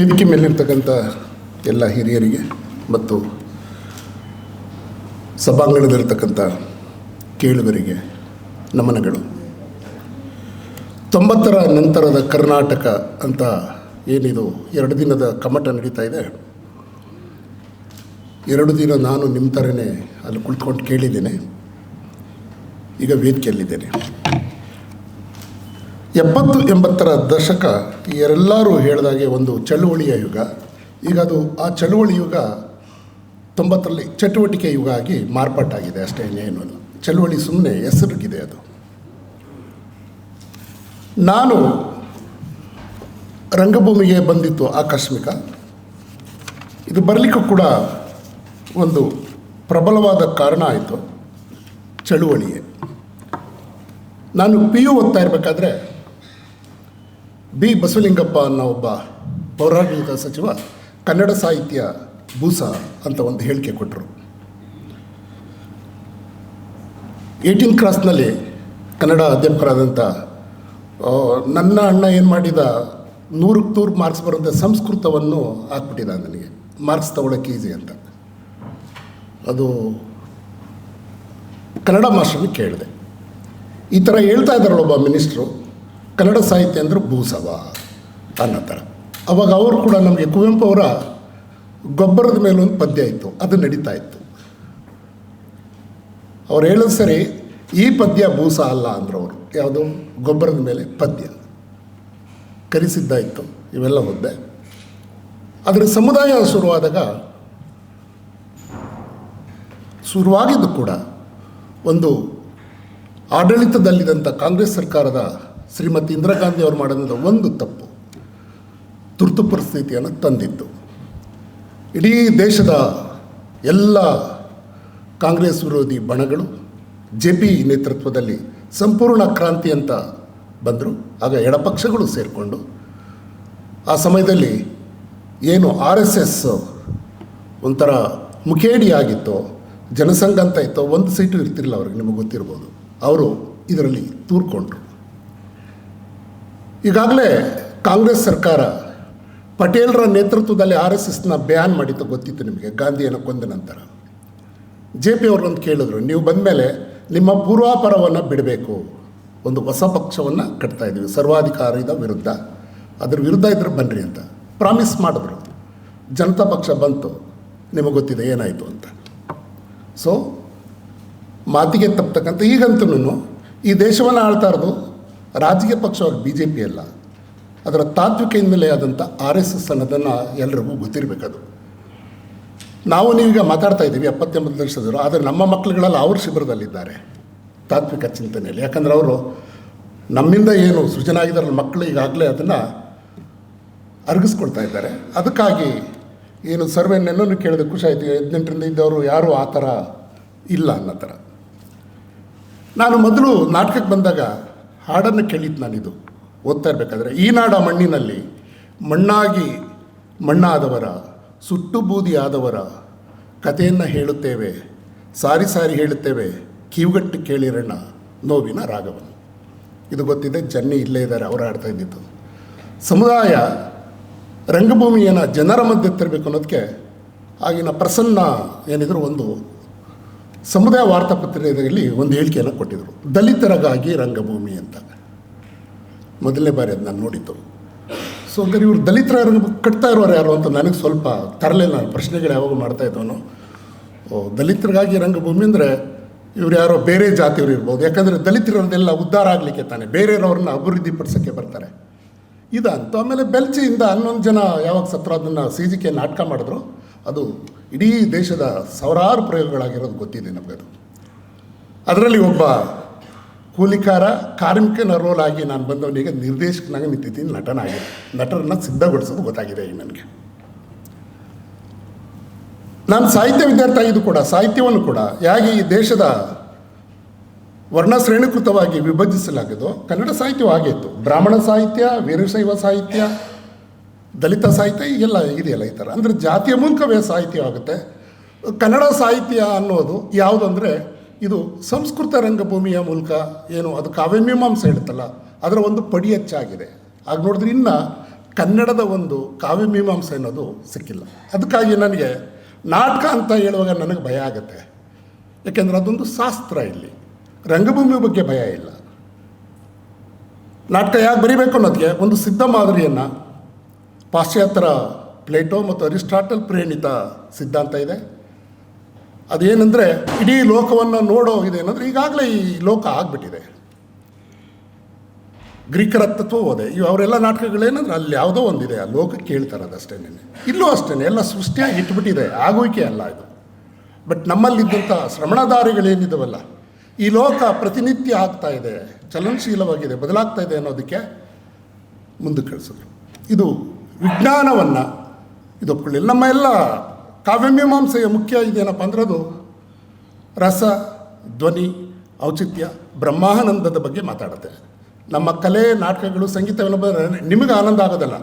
ವೇದಿಕೆ ಮೇಲಿರ್ತಕ್ಕಂಥ ಎಲ್ಲ ಹಿರಿಯರಿಗೆ ಮತ್ತು ಸಭಾಂಗಣದಲ್ಲಿರ್ತಕ್ಕಂಥ ಕೇಳುಗರಿಗೆ ನಮನಗಳು. ತೊಂಬತ್ತರ ನಂತರದ ಕರ್ನಾಟಕ ಅಂತ ಏನಿದು, ಎರಡು ದಿನದ ಕಮಟ ನಡೀತಾ ಇದೆ. ಎರಡು ದಿನ ನಾನು ನಿಮ್ಮ ಥರನೇ ಅಲ್ಲಿ ಕುಳಿತುಕೊಂಡು ಕೇಳಿದ್ದೇನೆ. ಈಗ ವೇದಿಕೆಯಲ್ಲಿದ್ದೇನೆ. ಎಪ್ಪತ್ತು ಎಂಬತ್ತರ ದಶಕ ಎಲ್ಲರೂ ಹೇಳಿದಾಗೆ ಒಂದು ಚಳುವಳಿಯ ಯುಗ. ಈಗ ಅದು ಆ ಚಳುವಳಿ ಯುಗ ತೊಂಬತ್ತರಲ್ಲಿ ಚಟುವಟಿಕೆ ಯುಗ ಆಗಿ ಮಾರ್ಪಾಟಾಗಿದೆ ಅಷ್ಟೇ ಏನು ಅಲ್ಲ. ಚಳುವಳಿ ಸುಮ್ಮನೆ ಹೆಸರುಗಿದೆ ಅದು. ನಾನು ರಂಗಭೂಮಿಗೆ ಬಂದಿತ್ತು ಆಕಸ್ಮಿಕ. ಇದು ಬರಲಿಕ್ಕೂ ಕೂಡ ಒಂದು ಪ್ರಬಲವಾದ ಕಾರಣ ಆಯಿತು. ಚಳುವಳಿಯೇ. ನಾನು ಪಿ ಯು ಓದ್ತಾ ಇರಬೇಕಾದ್ರೆ ಬಿ. ಬಸವಲಿಂಗಪ್ಪ ಅನ್ನೋ ಒಬ್ಬ ಪೌರಾಡಳಿತ ಸಚಿವ ಕನ್ನಡ ಸಾಹಿತ್ಯ ಭೂಸ ಅಂತ ಒಂದು ಹೇಳಿಕೆ ಕೊಟ್ಟರು. ಏಯ್ಟೀನ್ ಕ್ರಾಸ್ನಲ್ಲಿ ಕನ್ನಡ ಅಧ್ಯಾಪಕರಾದಂಥ ನನ್ನ ಅಣ್ಣ ಏನು ಮಾಡಿದ, ನೂರಕ್ಕೆ ನೂರು ಮಾರ್ಕ್ಸ್ ಬರುವಂಥ ಸಂಸ್ಕೃತವನ್ನು ಹಾಕ್ಬಿಟ್ಟಿದ ನನಗೆ. ಮಾರ್ಕ್ಸ್ ತಗೊಳ್ಳೋಕೆ ಈಸಿ ಅಂತ. ಅದು ಕನ್ನಡ ಮಾಸ್ಟರ್ನ ಕೇಳಿದೆ. ಈ ಥರ ಹೇಳ್ತಾ ಇದ್ದಾರಲ್ಲ ಒಬ್ಬ ಮಿನಿಸ್ಟ್ರು. ಕನ್ನಡ ಸಾಹಿತ್ಯ ಅಂದರೆ ಭೂಸವ ಅನ್ನೋ ಥರ. ಅವಾಗ ಅವರು ಕೂಡ ನಮಗೆ ಕುವೆಂಪು ಅವರ ಗೊಬ್ಬರದ ಮೇಲೆ ಒಂದು ಪದ್ಯ ಇತ್ತು, ಅದು ನಡೀತಾ ಇತ್ತು. ಅವ್ರು ಹೇಳೋದು ಸರಿ, ಈ ಪದ್ಯ ಭೂಸ ಅಲ್ಲ ಅಂದರು ಅವರು ಯಾವುದು ಗೊಬ್ಬರದ ಮೇಲೆ ಪದ್ಯ. ಕರಿಸಿದ್ದ ಇತ್ತು ಇವೆಲ್ಲ ಓದ್ದೆ ಅದರ ಸಮುದಾಯ ಶುರುವಾದಾಗ ಶುರುವಾಗಿದ್ದು ಕೂಡ ಒಂದು ಆಡಳಿತದಲ್ಲಿದ್ದಂಥ ಕಾಂಗ್ರೆಸ್ ಸರ್ಕಾರದ ಶ್ರೀಮತಿ ಇಂದಿರಾ ಗಾಂಧಿ ಅವರು ಮಾಡಿದಂಥ ಒಂದು ತಪ್ಪು ತುರ್ತು ಪರಿಸ್ಥಿತಿಯನ್ನು ತಂದಿತ್ತು. ಇಡೀ ದೇಶದ ಎಲ್ಲ ಕಾಂಗ್ರೆಸ್ ವಿರೋಧಿ ಬಣಗಳು ಜೆ ಪಿ ನೇತೃತ್ವದಲ್ಲಿ ಸಂಪೂರ್ಣ ಕ್ರಾಂತಿ ಅಂತ ಬಂದರು. ಆಗ ಎಡಪಕ್ಷಗಳು ಸೇರಿಕೊಂಡು ಆ ಸಮಯದಲ್ಲಿ ಏನು ಆರ್ ಎಸ್ ಎಸ್ ಒಂಥರ ಮುಖೇಡಿಯಾಗಿತ್ತೋ, ಜನಸಂಘ ಅಂತ ಇತ್ತೋ, ಒಂದು ಸೀಟು ಇರ್ತಿರಲಿಲ್ಲ ಅವ್ರಿಗೆ, ನಿಮಗೆ ಗೊತ್ತಿರ್ಬೋದು. ಅವರು ಇದರಲ್ಲಿ ತೂರ್ಕೊಂಡ್ರು. ಈಗಾಗಲೇ ಕಾಂಗ್ರೆಸ್ ಸರ್ಕಾರ ಪಟೇಲ್ರ ನೇತೃತ್ವದಲ್ಲಿ ಆರ್ ಎಸ್ ಎಸ್ನ ಬ್ಯಾನ್ ಮಾಡಿತ್ತು, ಗೊತ್ತಿತ್ತು ನಿಮಗೆ? ಗಾಂಧಿಯನ್ನು ಕೊಂದ ನಂತರ. ಜೆ ಪಿ ಅವ್ರನ್ನೊಂದು ಕೇಳಿದ್ರು, ನೀವು ಬಂದ ಮೇಲೆ ನಿಮ್ಮ ಪೂರ್ವಾಪರವನ್ನು ಬಿಡಬೇಕು. ಒಂದು ಹೊಸ ಪಕ್ಷವನ್ನು ಕಟ್ತಾ ಇದ್ದೀವಿ, ಸರ್ವಾಧಿಕಾರದ ವಿರುದ್ಧ. ಅದ್ರ ವಿರುದ್ಧ ಇದ್ರೆ ಬನ್ನಿರಿ ಅಂತ. ಪ್ರಾಮಿಸ್ ಮಾಡಿದ್ರು. ಜನತಾ ಪಕ್ಷ ಬಂತು, ನಿಮಗೆ ಗೊತ್ತಿದೆ, ಏನಾಯಿತು ಅಂತ. ಸೊ ಮಾತಿಗೆ ತಪ್ಪತಕ್ಕಂಥ ಈಗಂತೂ ಈ ದೇಶವನ್ನು ಆಳ್ತಾ ಇರೋದು ರಾಜಕೀಯ ಪಕ್ಷವಾಗಿ ಬಿ ಜೆ ಪಿ ಅಲ್ಲ, ಅದರ ತಾತ್ವಿಕ ಹಿನ್ನೆಲೆ ಆದಂಥ ಆರ್ ಎಸ್ ಎಸ್ ಅನ್ನೋದನ್ನು ಎಲ್ರಿಗೂ ಗೊತ್ತಿರಬೇಕದು. ನಾವು ನೀವೀಗ ಮಾತಾಡ್ತಾ ಇದ್ದೀವಿ ಎಪ್ಪತ್ತೆಂಬತ್ತು ವರ್ಷದವರು ಆದರೆ ನಮ್ಮ ಮಕ್ಕಳುಗಳೆಲ್ಲ ಅವ್ರ ಶಿಬಿರದಲ್ಲಿದ್ದಾರೆ ತಾತ್ವಿಕ ಚಿಂತನೆಯಲ್ಲಿ. ಯಾಕಂದರೆ ಅವರು ನಮ್ಮಿಂದ ಏನು ಸೃಜನ ಮಕ್ಕಳು ಈಗಾಗಲೇ ಅದನ್ನು ಅರಗಿಸ್ಕೊಳ್ತಾ ಇದ್ದಾರೆ. ಅದಕ್ಕಾಗಿ ಏನು ಸರ್ವೆ ಕೇಳಿದ ಕೇಳಿದೆ ಖುಷಿ ಆಯಿತು, ಹದಿನೆಂಟರಿಂದ ಇದ್ದವರು ಯಾರೂ ಆ ಥರ ಇಲ್ಲ ಅನ್ನೋ ಥರ. ನಾನು ಮೊದಲು ನಾಟಕಕ್ಕೆ ಬಂದಾಗ ಹಾಡನ್ನು ಕೇಳಿದ್ದು ನಾನಿದು. ಓದ್ತಾ ಇರಬೇಕಾದ್ರೆ ಈ ನಾಡ ಮಣ್ಣಿನಲ್ಲಿ ಮಣ್ಣಾಗಿ ಮಣ್ಣಾದವರ, ಸುಟ್ಟು ಬೂದಿ ಆದವರ ಕಥೆಯನ್ನು ಹೇಳುತ್ತೇವೆ, ಸಾರಿ ಸಾರಿ ಹೇಳುತ್ತೇವೆ, ಕಿವಿಗಟ್ಟು ಕೇಳಿರಣ್ಣ ನೋವಿನ ರಾಗವನ್ನು. ಇದು ಗೊತ್ತಿದೆ, ಜನ್ನಿ ಇಲ್ಲೇ ಇದ್ದಾರೆ, ಅವರು ಆಡ್ತಾ ಇದ್ದಿದ್ದು. ಸಮುದಾಯ ರಂಗಭೂಮಿಯನ್ನು ಜನರ ಮಧ್ಯೆ ತರಬೇಕು ಅನ್ನೋದಕ್ಕೆ ಆಗಿನ ಪ್ರಸನ್ನ ಏನಿದ್ರು ಒಂದು ಸಮುದಾಯ ವಾರ್ತಾಪತ್ರಿಕೆಯಲ್ಲಿ ಒಂದು ಹೇಳಿಕೆಯನ್ನು ಕೊಟ್ಟಿದ್ದರು ದಲಿತರಿಗಾಗಿ ರಂಗಭೂಮಿ ಅಂತ. ಮೊದಲನೇ ಬಾರಿ ಅದು ನಾನು ನೋಡಿದ್ದು. ಸೊ ಹಂಗಾರೆ ಇವರು ದಲಿತರ ಕಟ್ತಾ ಇರೋರು ಯಾರು ಅಂತ ನನಗೆ ಸ್ವಲ್ಪ ತರಲಿಲ್ಲ ನಾನು. ಪ್ರಶ್ನೆಗಳು ಯಾವಾಗ ಮಾಡ್ತಾ ಇದ್ದವನು. ದಲಿತರಿಗಾಗಿ ರಂಗಭೂಮಿ ಅಂದರೆ ಇವ್ರು ಯಾರೋ ಬೇರೆ ಜಾತಿಯವರು ಇರ್ಬೋದು. ಯಾಕಂದರೆ ದಲಿತರನ್ನೆಲ್ಲ ಉದ್ಧಾರ ಆಗಲಿಕ್ಕೆ ತಾನೆ. ಬೇರೆಯವ್ರನ್ನ ಅಭಿವೃದ್ಧಿ ಪಡಿಸೋಕ್ಕೆ ಬರ್ತಾರೆ. ಇದಂತ ಆಮೇಲೆ ಬೆಲ್ಚಿಯಿಂದ ಹನ್ನೊಂದು ಜನ ಯಾವಾಗ ಸತ್ರ ಅದನ್ನು ಸಿ ಜಿ ಕೆ ನಾಟಕ ಮಾಡಿದ್ರು, ಅದು ಇಡೀ ದೇಶದ ಸಾವಿರಾರು ಪ್ರಯೋಗಗಳಾಗಿರೋದು ಗೊತ್ತಿದೆ ನಮಗದು ಅದರಲ್ಲಿ ಒಬ್ಬ ಕೂಲಿಕಾರ ಕಾರ್ಮಿಕನ ರೋಲ್ ಆಗಿ ನಾನು ಬಂದವನಿಗೆ ನಿರ್ದೇಶಕನಾಗಿ ನಿಂತಿದ್ದೀನಿ ನಟನಾಗಿ ನಟರನ್ನು ಸಿದ್ಧಗೊಳಿಸೋದು ಗೊತ್ತಾಗಿದೆ ಈಗ ನನಗೆ. ನಾನು ಸಾಹಿತ್ಯ ವಿದ್ಯಾರ್ಥಿ ಆಗಿದ್ದು ಕೂಡ, ಸಾಹಿತ್ಯವನ್ನು ಕೂಡ ಹೇಗೆ ಈ ದೇಶದ ವರ್ಣ ಶ್ರೇಣೀಕೃತವಾಗಿ ಕನ್ನಡ ಸಾಹಿತ್ಯವು ಆಗಿತ್ತು ಬ್ರಾಹ್ಮಣ ಸಾಹಿತ್ಯ, ವೀರಶೈವ ಸಾಹಿತ್ಯ ದಲಿತ ಸಾಹಿತ್ಯ ಈಗೆಲ್ಲ ಇದೆಯಲ್ಲ ಈ ಥರ. ಅಂದರೆ ಜಾತಿಯ ಮೂಲಕವೇ ಸಾಹಿತ್ಯ ಆಗುತ್ತೆ ಕನ್ನಡ ಸಾಹಿತ್ಯ ಅನ್ನೋದು ಯಾವುದಂದರೆ ಇದು ಸಂಸ್ಕೃತ ರಂಗಭೂಮಿಯ ಮೂಲಕ ಏನು ಅದು ಕಾವ್ಯಮೀಮಾಂಸೆ ಹೇಳುತ್ತಲ್ಲ ಅದರ ಒಂದು ಪಡಿ ಹೆಚ್ಚಾಗಿದೆ ಆಗ ನೋಡಿದ್ರೆ ಇನ್ನು ಕನ್ನಡದ ಒಂದು ಕಾವ್ಯ ಮೀಮಾಂಸೆ ಅನ್ನೋದು ಸಿಕ್ಕಿಲ್ಲ. ಅದಕ್ಕಾಗಿ ನನಗೆ ನಾಟಕ ಅಂತ ಹೇಳುವಾಗ ನನಗೆ ಭಯ ಆಗುತ್ತೆ. ಯಾಕೆಂದರೆ ಅದೊಂದು ಶಾಸ್ತ್ರ ಇಲ್ಲಿ. ರಂಗಭೂಮಿ ಬಗ್ಗೆ ಭಯ ಇಲ್ಲ. ನಾಟಕ ಯಾಕೆ ಬರೀಬೇಕು ಅನ್ನೋದಕ್ಕೆ ಒಂದು ಸಿದ್ಧ ಮಾದರಿಯನ್ನು ಪಾಶ್ಚಾತ್ಯರ ಪ್ಲೇಟೋ ಮತ್ತು ಅರಿಸ್ಟಾಟಲ್ ಪ್ರೇರಿತ ಸಿದ್ಧಾಂತ ಇದೆ. ಅದೇನೆಂದರೆ ಇಡೀ ಲೋಕವನ್ನು ನೋಡೋ ಇದೆ ಏನಂದರೆ ಈಗಾಗಲೇ ಈ ಲೋಕ ಆಗಿಬಿಟ್ಟಿದೆ. ಗ್ರೀಕರ ತತ್ವ ಓದೆ ಇವು ಅವರೆಲ್ಲ ನಾಟಕಗಳೇನಂದ್ರೆ ಅಲ್ಲಿ ಯಾವುದೋ ಒಂದಿದೆ, ಆ ಲೋಕಕ್ಕೆ ಕೇಳ್ತಾರೆ ಅದಷ್ಟೇ ಇಲ್ಲೂ ಅಷ್ಟೇ, ಎಲ್ಲ ಸೃಷ್ಟಿಯಾಗಿ ಇಟ್ಬಿಟ್ಟಿದೆ ಆಗುವಿಕೆ ಅಲ್ಲ ಇದು. ಬಟ್ ನಮ್ಮಲ್ಲಿದ್ದಂಥ ಶ್ರಮಣದಾರಿಗಳೇನಿದಾವಲ್ಲ ಈ ಲೋಕ ಪ್ರತಿನಿತ್ಯ ಆಗ್ತಾ ಇದೆ, ಚಲನಶೀಲವಾಗಿದೆ, ಬದಲಾಗ್ತಾ ಇದೆ ಅನ್ನೋದಕ್ಕೆ ಮುಂದಕ್ಕೆ ಕಳಿಸಿದ್ರು ಇದು ವಿಜ್ಞಾನವನ್ನು ಇದು ಒಪ್ಕೊಳ್ಳಿ ನಮ್ಮ ಎಲ್ಲ ಕಾವ್ಯಮೀಮಾಂಸೆಯ ಮುಖ್ಯ ಇದೇನಪ್ಪ ಅಂದ್ರೆ ಅದು ರಸ, ಧ್ವನಿ, ಔಚಿತ್ಯ, ಬ್ರಹ್ಮಾನಂದದ ಬಗ್ಗೆ ಮಾತಾಡುತ್ತೆ. ನಮ್ಮ ಕಲೆ, ನಾಟಕಗಳು, ಸಂಗೀತವೆಲ್ಲ ಬಂದರೆ ನಿಮಗೆ ಆನಂದ ಆಗೋದಲ್ಲ.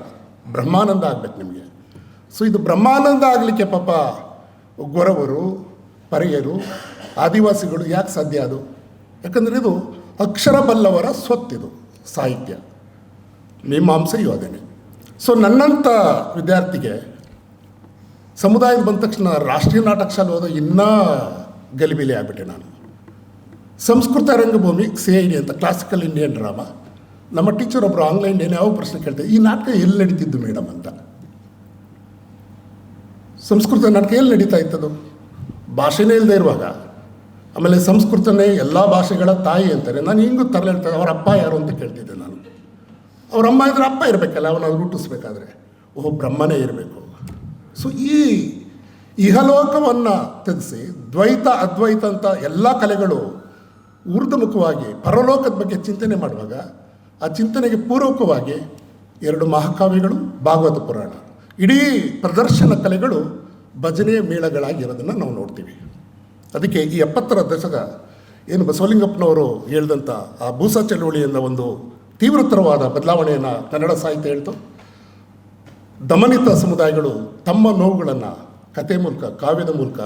ಬ್ರಹ್ಮಾನಂದ ಆಗಬೇಕು ನಿಮಗೆ. ಸೊ ಇದು ಬ್ರಹ್ಮಾನಂದ ಆಗಲಿಕ್ಕೆ ಪಾಪ ಗೊರವರು, ಪರಿಯರು, ಆದಿವಾಸಿಗಳು ಯಾಕೆ ಸಾಧ್ಯ ಅದು? ಯಾಕಂದರೆ ಇದು ಅಕ್ಷರ ಬಲ್ಲವರ ಸ್ವತ್ತಿದು ಸಾಹಿತ್ಯ. ಮೀಮಾಂಸೆ ಯೋಧನೆ ಸೊ ನನ್ನಂಥ ವಿದ್ಯಾರ್ಥಿಗೆ ಸಮುದಾಯದ ಬಂದ ತಕ್ಷಣ ರಾಷ್ಟ್ರೀಯ ನಾಟಕ ಶಾಲೆ ಹೋದ ಇನ್ನೂ ಗಲಿಬಿಲಿ ಆಗಿಬಿಟ್ಟೆ ನಾನು. ಸಂಸ್ಕೃತ ರಂಗಭೂಮಿ ಸಿ ಅಂತ ಕ್ಲಾಸಿಕಲ್ ಇಂಡಿಯನ್ ಡ್ರಾಮಾ ನಮ್ಮ ಟೀಚರ್ ಒಬ್ಬರು ಆನ್ಲೈನ್ ಏನು ಯಾವ ಪ್ರಶ್ನೆ ಕೇಳ್ತಾರೆ ಈ ನಾಟಕ ಎಲ್ಲಿ ನಡೀತಿದ್ದು ಮೇಡಮ್ ಅಂತ. ಸಂಸ್ಕೃತ ನಾಟಕ ಎಲ್ಲಿ ನಡೀತಾ ಇತ್ತದು ಭಾಷೆನೇ ಇಲ್ಲದೆ ಇರುವಾಗ. ಆಮೇಲೆ ಸಂಸ್ಕೃತನೇ ಎಲ್ಲ ಭಾಷೆಗಳ ತಾಯಿ ಅಂತಾರೆ. ನಾನು ಹಿಂಗೂ ತರಲೆ ಹೇಳ್ತಾರೆ ಅವರ ಅಪ್ಪ ಯಾರು? ಅಂತ ಕೇಳ್ತಿದ್ದೆ ನಾನು. ಅವ್ರ ಅಮ್ಮ ಇದ್ರೆ ಅಪ್ಪ ಇರಬೇಕಲ್ಲ, ಅವನ ರೂಟಿಸ್ಬೇಕಾದ್ರೆ ಓಹೋ, ಬ್ರಹ್ಮನೇ ಇರಬೇಕು. ಸೊ ಈ ಇಹಲೋಕವನ್ನು ತೆಗೆಸಿ, ದ್ವೈತ, ಅದ್ವೈತ ಅಂತ ಎಲ್ಲ ಕಲೆಗಳು ಊರ್ಧಮುಖವಾಗಿ ಪರಲೋಕದ ಬಗ್ಗೆ ಚಿಂತನೆ ಮಾಡುವಾಗ, ಆ ಚಿಂತನೆಗೆ ಪೂರಕವಾಗಿ ಎರಡು ಮಹಾಕಾವ್ಯಗಳು, ಭಾಗವತ ಪುರಾಣ. ಇಡೀ ಪ್ರದರ್ಶನ ಕಲೆಗಳು ಭಜನೆ ಮೇಳಗಳಾಗಿರೋದನ್ನು ನಾವು ನೋಡ್ತೀವಿ. ಅದಕ್ಕೆ ಈ ಎಪ್ಪತ್ತರ ದಶಕ ಏನು ಬಸವಲಿಂಗಪ್ಪನವರು ಹೇಳಿದಂಥ ಆ ಭೂಸ ಚಳುವಳಿಯಿಂದ ಒಂದು ತೀವ್ರತರವಾದ ಬದಲಾವಣೆಯನ್ನು ಕನ್ನಡ ಸಾಹಿತ್ಯ ಹೇಳ್ತು. ದಮನಿತ ಸಮುದಾಯಗಳು ತಮ್ಮ ನೋವುಗಳನ್ನು ಕತೆ ಮೂಲಕ, ಕಾವ್ಯದ ಮೂಲಕ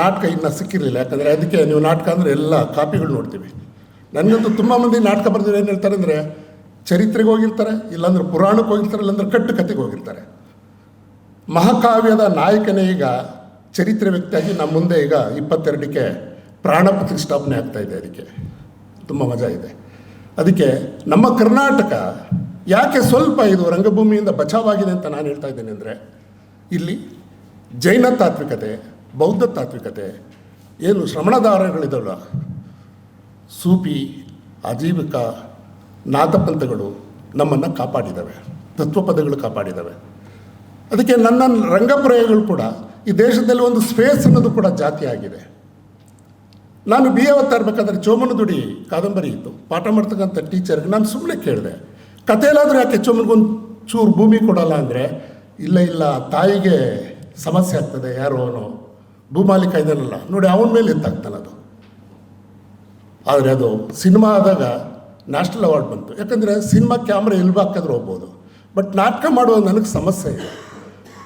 ನಾಟಕ ಇನ್ನು ಸಿಕ್ಕಿರಲಿಲ್ಲ. ಯಾಕಂದರೆ ಅದಕ್ಕೆ ನೀವು ನಾಟಕ ಅಂದರೆ ಎಲ್ಲ ಕಾಪಿಗಳು ನೋಡ್ತೀವಿ. ನನಗಂತೂ ತುಂಬ ಮಂದಿ ನಾಟಕ ಬರೆದಿರೋ ಏನು ಹೇಳ್ತಾರೆ ಅಂದರೆ, ಚರಿತ್ರೆಗೆ ಹೋಗಿರ್ತಾರೆ, ಇಲ್ಲಾಂದ್ರೆ ಪುರಾಣಕ್ಕೆ ಹೋಗಿರ್ತಾರೆ, ಇಲ್ಲಾಂದ್ರೆ ಕಟ್ಟು ಕತೆಗೆ ಹೋಗಿರ್ತಾರೆ. ಮಹಾಕಾವ್ಯದ ನಾಯಕನೇ ಈಗ ಚರಿತ್ರೆ ವ್ಯಕ್ತಿಯಾಗಿ ನಮ್ಮ ಮುಂದೆ ಈಗ ಇಪ್ಪತ್ತೆರಡಕ್ಕೆ ಪ್ರಾಣ ಪ್ರತಿಷ್ಠಾಪನೆ ಆಗ್ತಾ ಇದೆ ಅದಕ್ಕೆ. ತುಂಬ ಮಜಾ ಇದೆ. ಅದಕ್ಕೆ ನಮ್ಮ ಕರ್ನಾಟಕ ಯಾಕೆ ಸ್ವಲ್ಪ ಇದು ರಂಗಭೂಮಿಯಿಂದ ಬಚಾವಾಗಿದೆ ಅಂತ ನಾನು ಹೇಳ್ತಾ ಇದ್ದೇನೆ ಅಂದರೆ, ಇಲ್ಲಿ ಜೈನ ತಾತ್ವಿಕತೆ, ಬೌದ್ಧ ತಾತ್ವಿಕತೆ, ಏನು ಶ್ರಮಣದಾರಗಳಿದವಲ್ಲ ಸೂಫಿ ಆಜೀವಿಕ ನಾಥಪಂಥಗಳು ನಮ್ಮನ್ನು ಕಾಪಾಡಿದ್ದಾವೆ ತತ್ವಪದಗಳು ಕಾಪಾಡಿದ್ದಾವೆ ಅದಕ್ಕೆ ನನ್ನ ರಂಗಪ್ರಯೋಗಗಳು ಕೂಡ ಈ ದೇಶದಲ್ಲಿ ಒಂದು ಸ್ಪೇಸ್ ಅನ್ನೋದು ಕೂಡ ಜಾತಿ ಆಗಿದೆ ನಾನು ಬಿ ಎ ಓದ್ತಾ ಇರ್ಬೇಕಾದ್ರೆ ಚೋಮನದುಡಿ ಕಾದಂಬರಿ ಇತ್ತು. ಪಾಠ ಮಾಡ್ತಕ್ಕಂಥ ಟೀಚರ್ಗೆ ನಾನು ಸುಮ್ಮನೆ ಕೇಳಿದೆ. ಕಥೆಯಲ್ಲಾದರೂ ಯಾಕೆ ಚೋಮನ್ಗೊಂದು ಚೂರು ಭೂಮಿ ಕೊಡಲ್ಲ ಅಂದರೆ, ಇಲ್ಲ ಇಲ್ಲ, ತಾಯಿಗೆ ಸಮಸ್ಯೆ ಆಗ್ತದೆ, ಯಾರೋ ಅವನು ಭೂಮಾಲೀಕ ಇದನ್ನಲ್ಲ ನೋಡಿ ಅವನ ಮೇಲೆ ಎತ್ತಾಗ್ತಾನೆ ಅದು. ಆದರೆ ಅದು ಸಿನಿಮಾ ಆದಾಗ ನ್ಯಾಷನಲ್ ಅವಾರ್ಡ್ ಬಂತು. ಯಾಕಂದರೆ ಸಿನಿಮಾ ಕ್ಯಾಮ್ರಾ ಎಲ್ಲಿ ಹಾಕಿದ್ರು ಹೋಗ್ಬೋದು. ಬಟ್ ನಾಟಕ ಮಾಡುವ ನನಗೆ ಸಮಸ್ಯೆ ಇದೆ.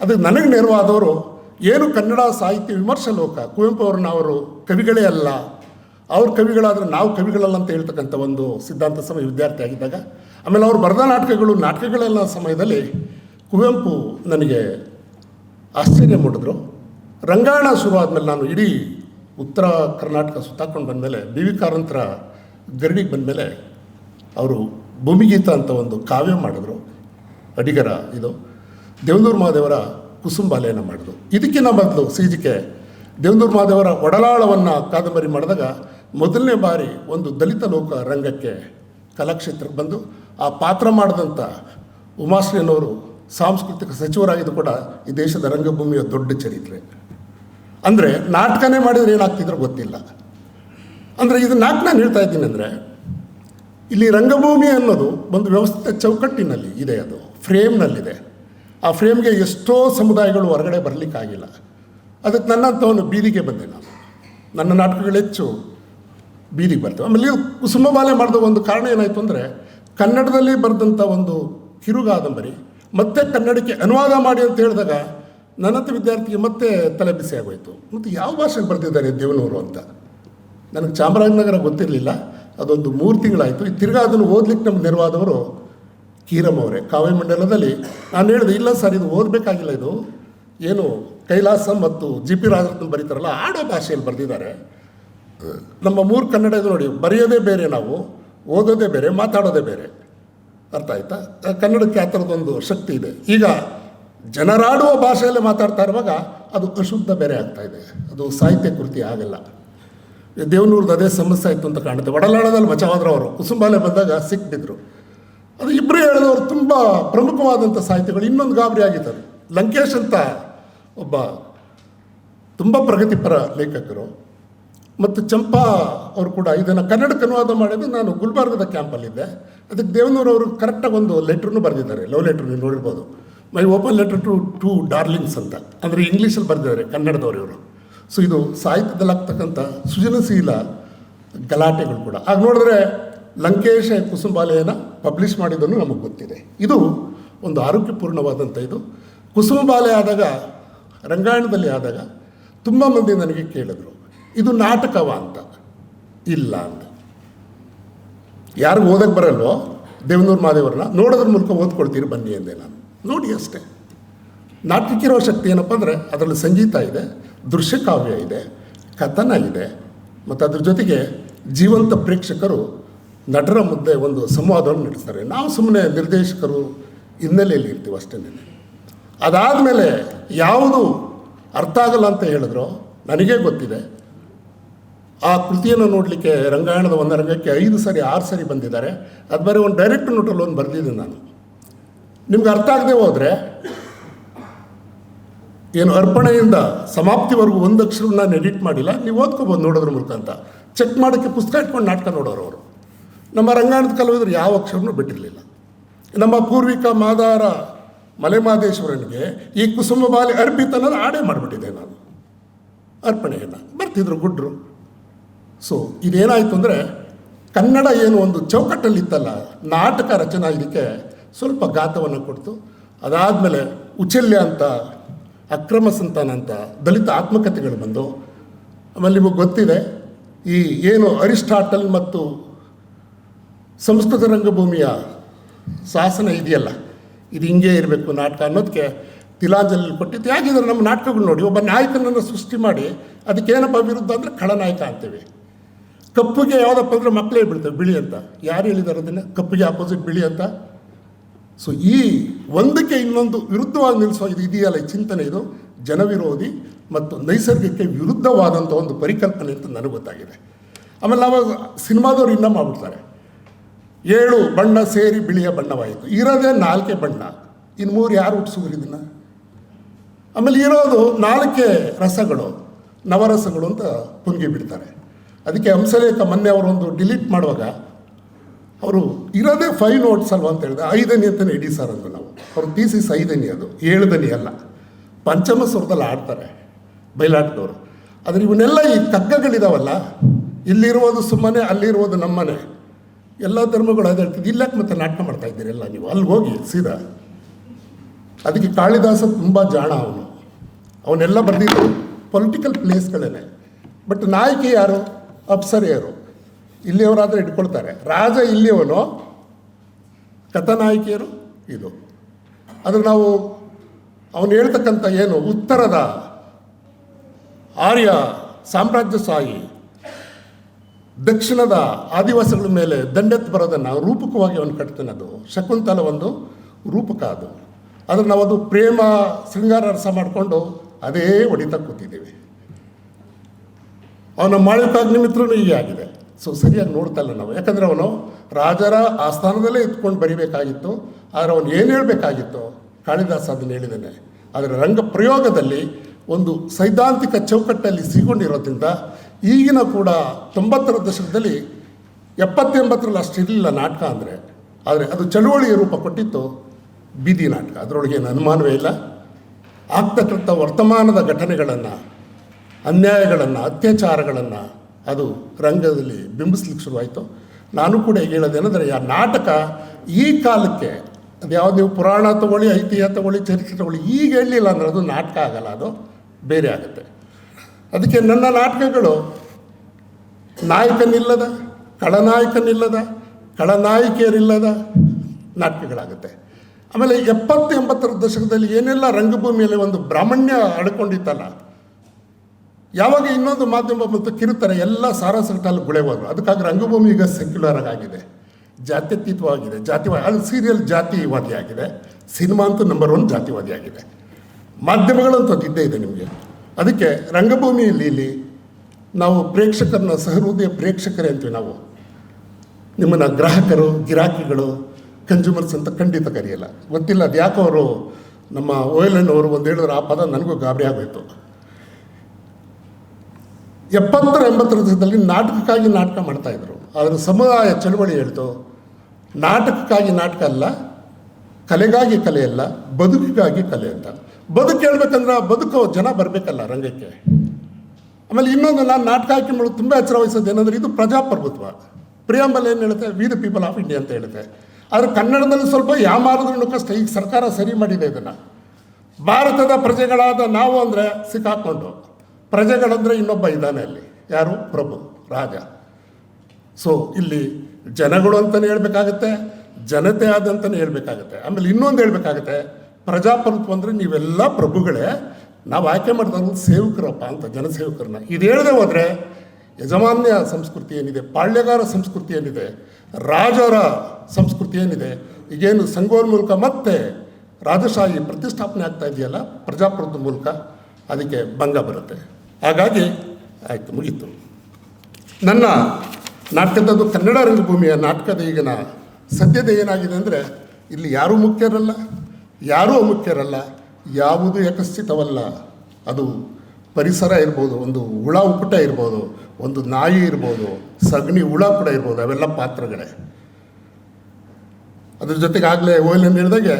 ಅದಕ್ಕೆ ನನಗೆ ನೆರವಾದವರು ಏನು ಕನ್ನಡ ಸಾಹಿತ್ಯ ವಿಮರ್ಶೆ ಲೋಕ, ಕುವೆಂಪು ಅವ್ರನ್ನ ಅವರು ಕವಿಗಳೇ ಅಲ್ಲ, ಅವ್ರ ಕವಿಗಳಾದರೆ ನಾವು ಕವಿಗಳಲ್ಲ ಅಂತ ಹೇಳ್ತಕ್ಕಂಥ ಒಂದು ಸಿದ್ಧಾಂತ ಸಮಯ ವಿದ್ಯಾರ್ಥಿ ಆಗಿದ್ದಾಗ, ಆಮೇಲೆ ಅವ್ರು ಬರೆದ ನಾಟಕಗಳು, ನಾಟಕಗಳೆಲ್ಲ ಸಮಯದಲ್ಲಿ ಕುವೆಂಪು ನನಗೆ ಆಶ್ಚರ್ಯ ಮೂಡಿದ್ರು. ರಂಗಾಯಣ ಶುರು ಆದಮೇಲೆ ನಾನು ಇಡೀ ಉತ್ತರ ಕರ್ನಾಟಕ ಸುತ್ತಾಕೊಂಡು ಬಂದಮೇಲೆ ಬಿ ವಿ ಕಾರಂತರ ಗರಡಿಗೆ ಬಂದಮೇಲೆ ಅವರು ಭೂಮಿಗೀತ ಅಂತ ಒಂದು ಕಾವ್ಯ ಮಾಡಿದ್ರು, ಅಡಿಗರ ಇದು. ದೇವನೂರು ಮಹಾದೇವರ ಕುಸುಂಬಾಲೆಯನ್ನು ಮಾಡಿದ್ರು. ಇದಕ್ಕಿಂತ ಮೊದಲು ಸೀಜಿಕೆ ದೇವೇಂದ್ರ ಮಾದೇವರ ಒಡಲಾಳವನ್ನು ಕಾದಂಬರಿ ಮಾಡಿದಾಗ ಮೊದಲನೇ ಬಾರಿ ಒಂದು ದಲಿತ ಲೋಕ ರಂಗಕ್ಕೆ ಕಲಾಕ್ಷೇತ್ರಕ್ಕೆ ಬಂದು ಆ ಪಾತ್ರ ಮಾಡಿದಂಥ ಉಮಾಶ್ರೀನವರು ಸಾಂಸ್ಕೃತಿಕ ಸಚಿವರಾಗಿದ್ದು ಕೂಡ ಈ ದೇಶದ ರಂಗಭೂಮಿಯ ದೊಡ್ಡ ಚರಿತ್ರೆ. ಅಂದರೆ ನಾಟಕನೇ ಮಾಡಿದರೆ ಏನಾಗ್ತಿದ್ರು ಗೊತ್ತಿಲ್ಲ. ಅಂದರೆ ಇದು ನಾಟಕ ನಾನು ಹೇಳ್ತಾ ಇದ್ದೀನಿ ಅಂದರೆ ಇಲ್ಲಿ ರಂಗಭೂಮಿ ಅನ್ನೋದು ಒಂದು ವ್ಯವಸ್ಥಿತ ಚೌಕಟ್ಟಿನಲ್ಲಿ ಇದೆ ಅದು ಫ್ರೇಮ್ನಲ್ಲಿದೆ ಆ ಫ್ರೇಮ್ಗೆ ಎಷ್ಟೋ ಸಮುದಾಯಗಳು ಹೊರಗಡೆ ಬರಲಿಕ್ಕಾಗಿಲ್ಲ. ಅದಕ್ಕೆ ನನ್ನಂಥವನು ಬೀದಿಗೆ ಬಂದೆ ನಾನು. ನನ್ನ ನಾಟಕಗಳು ಹೆಚ್ಚು ಬೀದಿಗೆ ಬರ್ತವೆ. ಆಮೇಲೆ ಕುಸುಮಬಾಲೆ ಮಾಡಿದ ಒಂದು ಕಾರಣ ಏನಾಯಿತು ಅಂದರೆ, ಕನ್ನಡದಲ್ಲಿ ಬರೆದಂಥ ಒಂದು ಕಿರುಗಾದಂಬರಿ ಮತ್ತೆ ಕನ್ನಡಕ್ಕೆ ಅನುವಾದ ಮಾಡಿ ಅಂತ ಹೇಳಿದಾಗ ನನ್ನಂಥ ವಿದ್ಯಾರ್ಥಿಗೆ ಮತ್ತೆ ತಲೆ ಬಿಸಿ ಆಗೋಯಿತು. ಮತ್ತು ಯಾವ ಭಾಷೆಗೆ ಬರೆದಿದ್ದಾರೆ ದೇವನೂರು ಅಂತ? ನನಗೆ ಚಾಮರಾಜನಗರ ಗೊತ್ತಿರಲಿಲ್ಲ. ಅದೊಂದು ಮೂರು ತಿಂಗಳಾಯಿತು. ತಿರ್ಗಾ ಅದನ್ನು ಓದಲಿಕ್ಕೆ ನಮ್ಗೆ ನೆರವಾದವರು ಕೀರಮ್ ಅವರೇ ಕಾವ್ಯಮಂಡಲದಲ್ಲಿ ನಾನು ಹೇಳಿದೆ, ಇಲ್ಲ ಸರ್, ಇದು ಓದಬೇಕಾಗಿಲ್ಲ ಇದು. ಏನು, ಕೈಲಾಸ ಮತ್ತು ಜಿ ಪಿ ರಾಜರತ್ನ ಬರೀತಾರಲ್ಲ, ಆಡೋ ಭಾಷೆಯಲ್ಲಿ ಬರೆದಿದ್ದಾರೆ. ನಮ್ಮ ಮೂರು ಕನ್ನಡ ಇದು ನೋಡಿ, ಬರೆಯೋದೇ ಬೇರೆ ನಾವು, ಓದೋದೇ ಬೇರೆ, ಮಾತಾಡೋದೇ ಬೇರೆ. ಅರ್ಥ ಆಯ್ತಾ? ಕನ್ನಡಕ್ಕೆ ಆ ಥರದೊಂದು ಶಕ್ತಿ ಇದೆ. ಈಗ ಜನರಾಡುವ ಭಾಷೆಯಲ್ಲೇ ಮಾತಾಡ್ತಾ ಇರುವಾಗ ಅದು ಅಶುದ್ಧ ಬೇರೆ ಆಗ್ತಾ ಇದೆ. ಅದು ಸಾಹಿತ್ಯ ಕೃತಿ ಆಗಲ್ಲ. ದೇವನೂರದ ಅದೇ ಸಮಸ್ಯೆ ಆಯಿತು ಅಂತ ಕಾಣುತ್ತೆ. ಒಡಲಾಡದಲ್ಲಿ ಮಚಾವಾದ್ರವರು ಕುಸುಂಬಾಲೆ ಬಂದಾಗ ಸಿಕ್ಬಿದ್ರು. ಅದು ಇಬ್ಬರು ಹೇಳಿದವರು ತುಂಬ ಪ್ರಮುಖವಾದಂಥ ಸಾಹಿತ್ಯಗಳು. ಇನ್ನೊಂದು ಗಾಬರಿ ಆಗಿದ್ದಾರೆ. ಲಂಕೇಶ್ ಅಂತ ಒಬ್ಬ ತುಂಬ ಪ್ರಗತಿಪರ ಲೇಖಕರು. ಮತ್ತು ಚಂಪಾ ಅವರು ಕೂಡ ಇದನ್ನು ಕನ್ನಡಕ್ಕೆ ಅನುವಾದ ಮಾಡಿದ್ದು ನಾನು ಗುಲ್ಬರ್ಗದ ಕ್ಯಾಂಪಲ್ಲಿದ್ದೆ. ಅದಕ್ಕೆ ದೇವನೂರು ಅವರು ಕರೆಕ್ಟಾಗಿ ಒಂದು ಲೆಟ್ರನ್ನು ಬರೆದಿದ್ದಾರೆ. ಲವ್ ಲೆಟ್ರ್ ನೀವು ನೋಡಿರ್ಬೋದು. My open letter to to darlings ಅಂತ. ಅಂದರೆ ಇಂಗ್ಲೀಷಲ್ಲಿ ಬರೆದಿದ್ದಾರೆ ಕನ್ನಡದವರು ಇವರು. ಸೊ ಇದು ಸಾಹಿತ್ಯದಲ್ಲಾಗ್ತಕ್ಕಂಥ ಸೃಜನಶೀಲ ಗಲಾಟೆಗಳು ಕೂಡ. ಆಗ ನೋಡಿದ್ರೆ ಲಂಕೇಶ ಕುಸುಂಬಾಲೆಯನ್ನು ಪಬ್ಲಿಷ್ ಮಾಡಿದ್ದನ್ನು ನಮಗೆ ಗೊತ್ತಿದೆ. ಇದು ಒಂದು ಆರೋಗ್ಯಪೂರ್ಣವಾದಂಥ ಇದು. ಕುಸುಮಬಾಲೆ ಆದಾಗ, ರಂಗಾಯಣದಲ್ಲಿ ಆದಾಗ ತುಂಬ ಮಂದಿ ನನಗೆ ಕೇಳಿದ್ರು, ಇದು ನಾಟಕವ ಅಂತ. ಇಲ್ಲ ಅಂತ. ಯಾರು ಓದಕ್ಕೆ ಬರಲ್ವೋ? ದೇವನೂರು ಮಾದೇವರನ್ನ ನೋಡೋದ್ರ ಮೂಲಕ ಓದ್ಕೊಳ್ತೀರಿ, ಬನ್ನಿ ಅಂದೆ ನಾನು. ನೋಡಿ ಅಷ್ಟೇ. ನಾಟಕಿರೋ ಶಕ್ತಿ ಏನಪ್ಪ ಅಂದರೆ, ಅದರಲ್ಲಿ ಸಂಗೀತ ಇದೆ, ದೃಶ್ಯಕಾವ್ಯ ಇದೆ, ಕಥನ ಇದೆ, ಮತ್ತು ಅದ್ರ ಜೊತೆಗೆ ಜೀವಂತ ಪ್ರೇಕ್ಷಕರು ನಟರ ಮುದ್ದೆ ಒಂದು ಸಂವಾದವನ್ನು ನಡೆಸ್ತಾರೆ. ನಾವು ಸುಮ್ಮನೆ ನಿರ್ದೇಶಕರು ಹಿನ್ನೆಲೆಯಲ್ಲಿ ಇರ್ತೀವಿ ಅಷ್ಟೇ ಅದಾದಮೇಲೆ ಯಾವುದು ಅರ್ಥ ಆಗಲ್ಲ ಅಂತ ಹೇಳಿದ್ರು ನನಗೇ ಗೊತ್ತಿದೆ. ಆ ಕೃತಿಯನ್ನು ನೋಡಲಿಕ್ಕೆ ರಂಗಾಯಣದ ಒಂದು ರಂಗಕ್ಕೆ ಐದು ಸರಿ, ಆರು ಸರಿ ಬಂದಿದ್ದಾರೆ. ಅದು ಬರೀ ಒಂದು ಡೈರೆಕ್ಟ್ ನೋಟಲ್ಲಿ ಒಂದು ಬರೆದಿದ್ದೀನಿ ನಾನು. ನಿಮ್ಗೆ ಅರ್ಥ ಆಗದೆ ಹೋದರೆ ಏನು ಅರ್ಪಣೆಯಿಂದ ಸಮಾಪ್ತಿವರೆಗೂ ಒಂದು ಅಕ್ಷರ ನಾನು ಎಡಿಟ್ ಮಾಡಿಲ್ಲ. ನೀವು ಓದ್ಕೋಬೋದು ನೋಡೋದ್ರ ಮೂಲಕ ಅಂತ ಚೆಕ್ ಮಾಡೋಕ್ಕೆ ಪುಸ್ತಕ ಇಟ್ಕೊಂಡು ನಾಟಕ ನೋಡೋರು ಅವರು. ನಮ್ಮ ರಂಗಾಣದ ಕಲಾವಿದರು ಯಾವ ಅಕ್ಷರನೂ ಬಿಟ್ಟಿರಲಿಲ್ಲ. ನಮ್ಮ ಪೂರ್ವಿಕ ಮಾದಾರ ಮಲೆಮಾದೇಶ್ವರನಿಗೆ ಈ ಕುಸುಮ ಬಾಲಿ ಅರ್ಪಿತ ಅನ್ನೋದು ಆಡೇ ಮಾಡಿಬಿಟ್ಟಿದೆ ನಾನು. ಅರ್ಪಣೆಯನ್ನು. ಬರ್ತಿದ್ರು ಗುಡ್ರು. ಸೊ ಇದೇನಾಯಿತು ಅಂದರೆ ಕನ್ನಡ ಏನು ಒಂದು ಚೌಕಟ್ಟಲ್ಲಿತ್ತಲ್ಲ, ನಾಟಕ ರಚನೆ ಇದಕ್ಕೆ ಸ್ವಲ್ಪ ಗಾತವನ್ನು ಕೊಡ್ತು. ಅದಾದಮೇಲೆ ಉಚಲ್ಯ ಅಂತ, ಅಕ್ರಮ ಸಂತಾನ ಅಂತ ದಲಿತ ಆತ್ಮಕಥೆಗಳು ಬಂದು ಆಮೇಲೆ ನಿಮಗೆ ಗೊತ್ತಿದೆ, ಈ ಏನು ಅರಿಸ್ಟಾಟಲ್ ಮತ್ತು ಸಂಸ್ಕೃತ ರಂಗಭೂಮಿಯ ಶಾಸನ ಇದೆಯಲ್ಲ, ಇದು ಹಿಂಗೆ ಇರಬೇಕು ನಾಟಕ ಅನ್ನೋದಕ್ಕೆ ತಿಲಾಂಜಲಿ ಕೊಟ್ಟಿದ್ದು. ಯಾಕಿದ್ರೆ ನಮ್ಮ ನಾಟಕಗಳು ನೋಡಿ, ಒಬ್ಬ ನಾಯಕನನ್ನು ಸೃಷ್ಟಿ ಮಾಡಿ ಅದಕ್ಕೇನಪ್ಪ ವಿರುದ್ಧ ಅಂದರೆ ಖಳನಾಯಕ ಅಂತೀವಿ. ಕಪ್ಪುಗೆ ಯಾವುದಪ್ಪ ಅಂದರೆ ಮಕ್ಕಳೇ ಬಿಡ್ತವೆ, ಬಿಳಿ ಅಂತ. ಯಾರು ಹೇಳಿದ್ದಾರೆ ಅದನ್ನು? ಕಪ್ಪಿಗೆ ಆಪೋಸಿಟ್ ಬಿಳಿ ಅಂತ. ಸೊ ಈ ಒಂದಕ್ಕೆ ಇನ್ನೊಂದು ವಿರುದ್ಧವಾಗಿ ನಿಲ್ಲಿಸೋ ಇದು ಇದೆಯಲ್ಲ ಈ ಚಿಂತನೆ ಇದು. ಜನವಿರೋಧಿ ಮತ್ತು ನೈಸರ್ಗಿಕ ವಿರುದ್ಧವಾದಂಥ ಒಂದು ಪರಿಕಲ್ಪನೆ ಅಂತ ನನಗೆ ಗೊತ್ತಾಗಿದೆ. ಆಮೇಲೆ ನಾವು ಸಿನಿಮಾದವ್ರು ಇನ್ನೂ ಮಾಡ್ಬಿಡ್ತಾರೆ. ಏಳು ಬಣ್ಣ ಸೇರಿ ಬಿಳಿಯ ಬಣ್ಣವಾಯಿತು. ಇರೋದೇ ನಾಲ್ಕೆ ಬಣ್ಣ. ಇನ್ನು ಮೂರು ಯಾರು ಹುಟ್ಟಿಸಿದ್ರು ಇದನ್ನು? ಆಮೇಲೆ ಇರೋದು ನಾಲ್ಕೆ ರಸಗಳು, ನವರಸಗಳು ಅಂತ ಪುಂಗಿ ಬಿಡ್ತಾರೆ. ಅದಕ್ಕೆ ಹಂಸಲೇಖ ಮೊನ್ನೆ ಅವರೊಂದು ಡಿಲೀಟ್ ಮಾಡುವಾಗ ಅವರು ಇರೋದೇ ಫೈವ್ ನೋಟ್ಸ್ ಅಲ್ವಾ ಅಂತ ಹೇಳಿದೆ. ಐದನೇ ಅಂತಲೇ ಇಡೀ ಸರ್ ಅಂದು ನಾವು. ಅವ್ರ ಥೀಸಿಸ್ ಐದನೇ ಅದು ಏಳದನೇ ಅಲ್ಲ. ಪಂಚಮ ಸ್ವರದಲ್ಲಿ ಆಡ್ತಾರೆ ಬಯಲಾಟದವರು ಆದರೆ ಇವನ್ನೆಲ್ಲ ಈ ತಗ್ಗಗಳಿದಾವಲ್ಲ ಇಲ್ಲಿರುವುದು ಸುಮ್ಮನೆ, ಅಲ್ಲಿರುವುದು ನಮ್ಮನೆ. ಎಲ್ಲ ಧರ್ಮಗಳು ಅದು ಹೇಳ್ತಿದ್ದು ಇಲ್ಲಕ್ಕೆ ಮತ್ತೆ ನಾಟಕ ಮಾಡ್ತಾ ಇದ್ದೀರಲ್ಲ ನೀವು. ಅಲ್ಲಿ ಹೋಗಿ ಸೀದಾ. ಅದಕ್ಕೆ ಕಾಳಿದಾಸ ತುಂಬ ಜಾಣ ಅವನು. ಅವನ್ನೆಲ್ಲ ಬರೆದಿದ್ದು ಪೊಲಿಟಿಕಲ್ ಪ್ಲೇಸ್ಗಳೇನೆ ಬಟ್ ನಾಯಕಿ ಯಾರು? ಅಪ್ಸರೆಯರು ಇಲ್ಲಿಯವರಾದರೆ ಇಟ್ಕೊಳ್ತಾರೆ. ರಾಜ ಇಲ್ಲಿಯವನು? ಕಥಾನಾಯಕಿಯರು ಇದು. ಆದರೆ ನಾವು ಅವನು ಹೇಳ್ತಕ್ಕಂಥ ಏನು? ಉತ್ತರದ ಆರ್ಯ ಸಾಮ್ರಾಜ್ಯಶಾಹಿ ದಕ್ಷಿಣದ ಆದಿವಾಸಿಗಳ ಮೇಲೆ ದಂಡೆತ್ತು ಬರೋದನ್ನು ರೂಪಕವಾಗಿ ಅವನು ಕಟ್ತಾನೆ ಅದು. ಶಕುಂತಲ ಒಂದು ರೂಪಕ ಅದು. ಆದರೆ ನಾವು ಅದು ಪ್ರೇಮ ಶೃಂಗಾರ ರಸ ಮಾಡಿಕೊಂಡು ಅದೇ ಹೊಡಿತಾ ಕೂತಿದ್ದೀವಿ. ಅವನ ಮಾಳಿಕಾಗ್ನಿಮಿತ್ರನು ಹೀಗೆ ಆಗಿದೆ. ಸೊ ಸರಿಯಾಗಿ ನೋಡ್ತಾ ಇಲ್ಲ ನಾವು. ಯಾಕಂದರೆ ಅವನು ರಾಜರ ಆಸ್ಥಾನದಲ್ಲೇ ಇತ್ಕೊಂಡು ಬರಿಬೇಕಾಗಿತ್ತು. ಆದರೆ ಅವನು ಏನು ಹೇಳಬೇಕಾಗಿತ್ತು? ಕಾಳಿದಾಸ ಅದನ್ನು ಹೇಳಿದ್ದಾನೆ. ಆದರೆ ರಂಗ ಪ್ರಯೋಗದಲ್ಲಿ ಒಂದು ಸೈದ್ಧಾಂತಿಕ ಚೌಕಟ್ಟಲ್ಲಿ ಸಿಗೊಂಡಿರೋದ್ರಿಂದ ಈಗಿನ ಕೂಡ ತೊಂಬತ್ತರ ದಶಕದಲ್ಲಿ ಎಪ್ಪತ್ತೆಂಬತ್ತರಲ್ಲಿ ಅಷ್ಟು ಇರಲಿಲ್ಲ ನಾಟಕ ಅಂದರೆ. ಆದರೆ ಅದು ಚಳುವಳಿಯ ರೂಪ ಕೊಟ್ಟಿತ್ತು ಬೀದಿ ನಾಟಕ. ಅದರೊಳಗೆ ಏನು ಅನುಮಾನವೇ ಇಲ್ಲ. ಆಗ್ತಕ್ಕಂಥ ವರ್ತಮಾನದ ಘಟನೆಗಳನ್ನು, ಅನ್ಯಾಯಗಳನ್ನು, ಅತ್ಯಾಚಾರಗಳನ್ನು ಅದು ರಂಗದಲ್ಲಿ ಬಿಂಬಿಸ್ಲಿಕ್ಕೆ ಶುರುವಾಯಿತು. ನಾನು ಕೂಡ ಈಗ ಹೇಳೋದೇನೆಂದರೆ ಆ ನಾಟಕ ಈ ಕಾಲಕ್ಕೆ, ಅದು ಯಾವುದು ನೀವು ಪುರಾಣ ತಗೊಳ್ಳಿ, ಐತಿಹ್ಯ ತಗೊಳ್ಳಿ, ಚರಿತ್ರೆ ತಗೊಳ್ಳಿ, ಈಗ ಹೇಳಲಿಲ್ಲ ಅಂದರೆ ಅದು ನಾಟಕ ಆಗಲ್ಲ, ಅದು ಬೇರೆ ಆಗುತ್ತೆ. ಅದಕ್ಕೆ ನನ್ನ ನಾಟಕಗಳು. ನಾಯಕನಿಲ್ಲದ ಕಳನಾಯಕನಿಲ್ಲದ ಕಳನಾಯಕಿಯರಿಲ್ಲದ ನಾಟಕಗಳಾಗುತ್ತೆ. ಆಮೇಲೆ ಎಪ್ಪತ್ತು ಎಂಬತ್ತರ ದಶಕದಲ್ಲಿ ಏನೆಲ್ಲ ರಂಗಭೂಮಿಯಲ್ಲಿ ಒಂದು ಬ್ರಾಹ್ಮಣ್ಯ ಅಡ್ಕೊಂಡಿತ್ತಲ್ಲ ಯಾವಾಗ ಇನ್ನೊಂದು ಮಾಧ್ಯಮ ಮತ್ತು ಕಿರುತ್ತಾರೆ ಎಲ್ಲ ಸಾರಾಸಗಟಲ್ಲಿ ಗುಳೆವಾದ್ರು ಅದಕ್ಕಾಗಿ ರಂಗಭೂಮಿ ಈಗ ಸೆಕ್ಯುಲರ್ ಆಗಿದೆ ಜಾತ್ಯತೀತವಾಗಿದೆ. ಜಾತಿವಾದ, ಅದು ಸೀರಿಯಲ್ ಜಾತಿವಾದಿ ಆಗಿದೆ ಸಿನಿಮಾ ಅಂತೂ ನಂಬರ್ ಒನ್ ಜಾತಿವಾದಿ ಆಗಿದೆ ಮಾಧ್ಯಮಗಳಂತೂ ಇದ್ದೇ ಇದೆ ನಿಮಗೆ. ಅದಕ್ಕೆ ರಂಗಭೂಮಿಯಲ್ಲಿ ಇಲ್ಲಿ ನಾವು ಪ್ರೇಕ್ಷಕರನ್ನ ಸಹೃದಯ ಪ್ರೇಕ್ಷಕರೇ ಅಂತೀವಿ ನಾವು. ನಿಮ್ಮನ್ನು ಗ್ರಾಹಕರು, ಗಿರಾಕಿಗಳು ಕನ್ಸ್ಯೂಮರ್ಸ್ ಅಂತ ಖಂಡಿತ ಕರೆಯಲ್ಲ. ಗೊತ್ತಿಲ್ಲ ಅದು ಯಾಕೋ ಅವರು ನಮ್ಮ ಓಯಲ್ ಅವರು ಒಂದು ಹೇಳಿದ್ರು, ಆ ಪದ ನನಗೂ ಗಾಬರಿ ಆಗೋಯ್ತು. ಎಪ್ಪತ್ತರ, ಎಂಬತ್ತರ ದಶಕದಲ್ಲಿ ನಾಟಕಕ್ಕಾಗಿ ನಾಟಕ ಮಾಡ್ತಾಯಿದ್ರು ಆದರೆ ಸಮುದಾಯ ಚಳುವಳಿ ಹೇಳ್ತು, ನಾಟಕಕ್ಕಾಗಿ ನಾಟಕ ಅಲ್ಲ, ಕಲೆಗಾಗಿ ಕಲೆ ಅಲ್ಲ, ಬದುಕಿಗಾಗಿ ಕಲೆ ಅಂತ. ಬದುಕು ಹೇಳ್ಬೇಕಂದ್ರೆ ಬದುಕು ಜನ ಬರಬೇಕಲ್ಲ ರಂಗಕ್ಕೆ. ಆಮೇಲೆ ಇನ್ನೊಂದು ನಾನು ನಾಟಕ ಹಾಕಿ ಮಾಡೋದು ತುಂಬ ಎಚ್ಚರ ವಹಿಸೋದು ಏನಂದ್ರೆ ಇದು ಪ್ರಜಾಪ್ರಭುತ್ವ. ಪ್ರಿಯಾಂಬಲ್ ಏನು ಹೇಳುತ್ತೆ? We the people of India ಅಂತ ಹೇಳುತ್ತೆ. ಆದರೆ ಕನ್ನಡದಲ್ಲಿ ಸ್ವಲ್ಪ ಯಾಮಾರದ್ರೂ ಕಷ್ಟ ಈಗ ಸರ್ಕಾರ ಸರಿ ಮಾಡಿದೆ ಇದನ್ನು. ಭಾರತದ ಪ್ರಜೆಗಳಾದ ನಾವು ಅಂದರೆ ಸಿಕ್ಕಾಕ್ಕೊಂಡು ಪ್ರಜೆಗಳಂದರೆ ಇನ್ನೊಬ್ಬ ಇದ್ದಾನೆ ಅಲ್ಲಿ. ಯಾರು? ಪ್ರಭು, ರಾಜ. ಸೊ ಇಲ್ಲಿ ಜನಗಳು ಅಂತಲೇ ಹೇಳಬೇಕಾಗತ್ತೆ, ಜನತೆ ಆದಂತಲೇ ಹೇಳಬೇಕಾಗತ್ತೆ. ಆಮೇಲೆ ಇನ್ನೊಂದು ಹೇಳ್ಬೇಕಾಗತ್ತೆ ಪ್ರಜಾಪ್ರಭುತ್ವ ಅಂದರೆ ನೀವೆಲ್ಲ ಪ್ರಭುಗಳೇ, ನಾವು ಆಯ್ಕೆ ಮಾಡ್ತಾರೆ ಸೇವಕರಪ್ಪ ಅಂತ ಜನಸೇವಕರನ್ನ. ಇದು ಹೇಳದೆ ಹೋದರೆ, ಯಜಮಾನ್ಯ ಸಂಸ್ಕೃತಿ ಏನಿದೆ ಪಾಳ್ಯಗಾರ ಸಂಸ್ಕೃತಿ ಏನಿದೆ, ರಾಜರ ಸಂಸ್ಕೃತಿ ಏನಿದೆ, ಈಗೇನು ಮೂಲಕ ಮತ್ತೆ ರಾಜಶಾಹಿ ಪ್ರತಿಷ್ಠಾಪನೆ ಆಗ್ತಾ ಇದೆಯಲ್ಲ ಪ್ರಜಾಪ್ರಭುತ್ವ ಮೂಲಕ ಅದಕ್ಕೆ ಭಂಗ ಬರುತ್ತೆ. ಹಾಗಾಗಿ ಆಯಿತು, ಮುಗೀತು. ನನ್ನ ನಾಟಕದದ್ದು ಕನ್ನಡ ರಂಗಭೂಮಿಯ ನಾಟಕದ ಈಗಿನ ಸದ್ಯದ ಏನಾಗಿದೆ ಅಂದರೆ, ಇಲ್ಲಿ ಯಾರೂ ಮುಖ್ಯರಲ್ಲ. ಯಾರೂ ಅಮುಖ್ಯರಲ್ಲ, ಯಾವುದು ಯಕಸ್ಥಿತವಲ್ಲ ಅದು ಪರಿಸರ ಇರ್ಬೋದು, ಒಂದು ಹುಳ ಉಪಟ ಇರ್ಬೋದು, ಒಂದು ನಾಯಿ ಇರ್ಬೋದು, ಸಗಣಿ, ಹುಳ ಕೂಡ ಇರ್ಬೋದು, ಅವೆಲ್ಲ ಪಾತ್ರಗಳೇ. ಅದ್ರ ಜೊತೆಗೆ ಆಗಲೇ ಓಯ್ಲನ್ ಹೇಳಿದಾಗೆ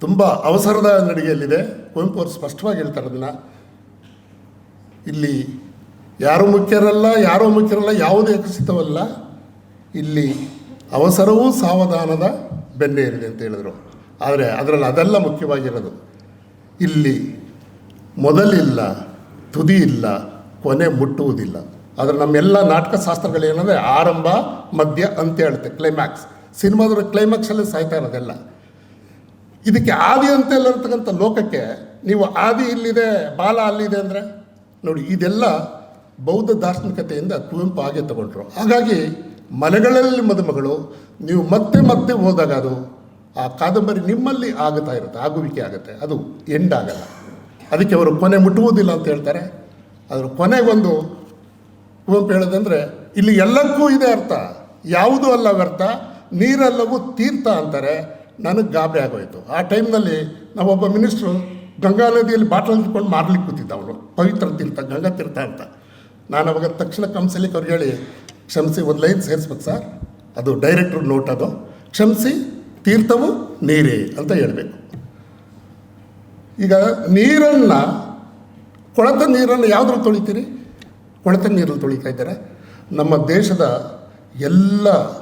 ತುಂಬ ಅವಸರದ ನಡಿಗೆಯಲ್ಲಿದೆ. ಕುವೆಂಪು ಅವರು ಸ್ಪಷ್ಟವಾಗಿ ಹೇಳ್ತಾರೆ ಅದನ್ನು. ಇಲ್ಲಿ ಯಾರೂ ಮುಖ್ಯರಲ್ಲ, ಯಾರೋ ಮುಖ್ಯರಲ್ಲ ಯಾವುದೇ ಯಕಸಿತವಲ್ಲ ಇಲ್ಲಿ ಅವಸರವೂ ಸಾವಧಾನದ ಬೆನ್ನೇರಿದೆ ಅಂತ ಹೇಳಿದರು. ಆದರೆ ಅದರಲ್ಲಿ ಅದೆಲ್ಲ ಮುಖ್ಯವಾಗಿರೋದು. ಇಲ್ಲಿ ಮೊದಲಿಲ್ಲ, ತುದಿ ಇಲ್ಲ, ಕೊನೆ ಮುಟ್ಟುವುದಿಲ್ಲ. ಆದರೆ ನಮ್ಮೆಲ್ಲ ನಾಟಕ ಶಾಸ್ತ್ರಗಳೇನಂದರೆ ಆರಂಭ, ಮಧ್ಯ, ಅಂತ ಹೇಳುತ್ತೆ ಕ್ಲೈಮ್ಯಾಕ್ಸ್ ಸಿನಿಮಾದವ್ರ ಕ್ಲೈಮ್ಯಾಕ್ಸಲ್ಲೇ ಸಾಯ್ತಾ ಇರೋದೆಲ್ಲ. ಇದಕ್ಕೆ ಆದಿ ಅಂತ ಇರತಕ್ಕಂಥ ಲೋಕಕ್ಕೆ ನೀವು ಆದಿ ಇಲ್ಲಿದೆ, ಬಾಲ ಅಲ್ಲಿದೆ ಅಂದರೆ? ನೋಡಿ, ಇದೆಲ್ಲ ಬೌದ್ಧ ದಾರ್ಶನಿಕತೆಯಿಂದ ಕುವೆಂಪು ಹಾಗೆ ತಗೊಂಡ್ರು. ಹಾಗಾಗಿ ಮನೆಗಳಲ್ಲಿ ಮದುಮಗಳು, ನೀವು ಮತ್ತೆ ಮತ್ತೆ ಹೋದಾಗ ಅದು ಆ ಕಾದಂಬರಿ ನಿಮ್ಮಲ್ಲಿ ಆಗುತ್ತಾ ಇರುತ್ತೆ, ಆಗುವಿಕೆ ಆಗುತ್ತೆ. ಅದು ಎಂಡ್ ಆಗಲ್ಲ ಅದಕ್ಕೆ ಅವರು ಕೊನೆ ಮುಟ್ಟುವುದಿಲ್ಲ ಅಂತ ಹೇಳ್ತಾರೆ. ಅದರ ಕೊನೆಗೊಂದು ಕುವೆಂಪು ಹೇಳೋದಂದರೆ, ಇಲ್ಲಿ ಎಲ್ಲಕ್ಕೂ ಇದೆ ಅರ್ಥ. ಯಾವುದೂ ಅಲ್ಲ ವ್ಯರ್ಥ, ನೀರೆಲ್ಲವೂ ತೀರ್ಥ ಅಂತಾರೆ. ನನಗೆ ಗಾಬರಿ ಆಗೋಯ್ತು. ಆ ಟೈಮ್ನಲ್ಲಿ ನಾವೊಬ್ಬ ಮಿನಿಸ್ಟ್ರು ಗಂಗಾ ನದಿಯಲ್ಲಿ ಬಾಟಲ್ ಇಟ್ಕೊಂಡು ಮಾರ್ಲಿಕ್ಕೆ ಕೂತಿದ್ದ ಅವಳು. ಪವಿತ್ರ ತೀರ್ಥ, ಗಂಗಾ ತೀರ್ಥ ಅಂತ. ನಾನು ಅವಾಗ ತಕ್ಷಣ ಕಂಸಲಿಕ್ಕೆ ಅವ್ರಿಗೆ ಹೇಳಿ, ಕ್ಷಮಿಸಿ ಒಂದು ಲೈನ್ ಸೇರಿಸ್ಬೇಕು ಸರ್. ಅದು ಡೈರೆಕ್ಟ್ರ್ ನೋಟ್ ಅದು. ಕ್ಷಮಿಸಿ ತೀರ್ಥವು ನೀರೇ ಅಂತ ಹೇಳಬೇಕು. ಈಗ ನೀರನ್ನು, ಕೊಳತ ನೀರನ್ನು ಯಾವುದ್ರಲ್ಲಿ ತೊಳಿತೀರಿ? ಕೊಳತ ನೀರಲ್ಲಿ ತೊಳಿತಾ ಇದ್ದಾರೆ. ನಮ್ಮ ದೇಶದ ಎಲ್ಲ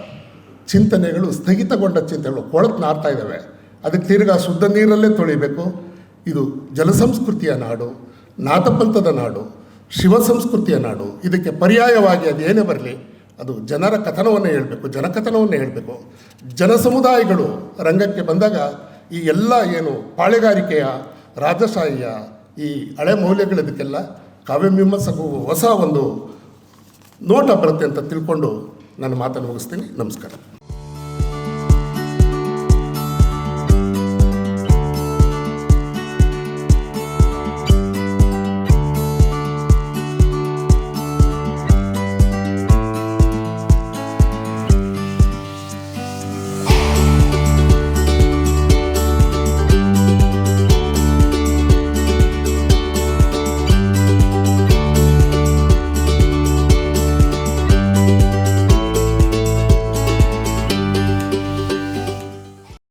ಚಿಂತನೆಗಳು ಸ್ಥಗಿತಗೊಂಡ ಚಿಂತನೆಗಳು ಕೊಳತು ನಾರ್ತಾ ಇದ್ದಾವೆ. ಅದಕ್ಕೆ ತಿರ್ಗಾ ಶುದ್ಧ ನೀರಲ್ಲೇ ತೊಳಿಬೇಕು. ಇದು ಜಲಸಂಸ್ಕೃತಿಯ ನಾಡು ನಾಥಪಂಥದ ನಾಡು ಶಿವ ಸಂಸ್ಕೃತಿಯ ನಾಡು. ಇದಕ್ಕೆ ಪರ್ಯಾಯವಾಗಿ ಅದು ಏನೇ ಬರಲಿ ಅದು ಜನರ ಕಥನವನ್ನು ಹೇಳಬೇಕು, ಜನಕಥನವನ್ನು ಹೇಳಬೇಕು. ಜನ ಸಮುದಾಯಗಳು ರಂಗಕ್ಕೆ ಬಂದಾಗ ಈ ಎಲ್ಲ ಏನು ಪಾಳೆಗಾರಿಕೆಯ, ರಾಜಶಾಹಿಯ ಈ ಹಳೆ ಮೌಲ್ಯಗಳಿದಕ್ಕೆಲ್ಲ ಕಾವ್ಯ ಹೊಸ ಒಂದು ನೋಟ ಬರುತ್ತೆ ಅಂತ ತಿಳ್ಕೊಂಡು ನಾನು ಮಾತನ್ನು ಮುಗಿಸ್ತೀನಿ. ನಮಸ್ಕಾರ.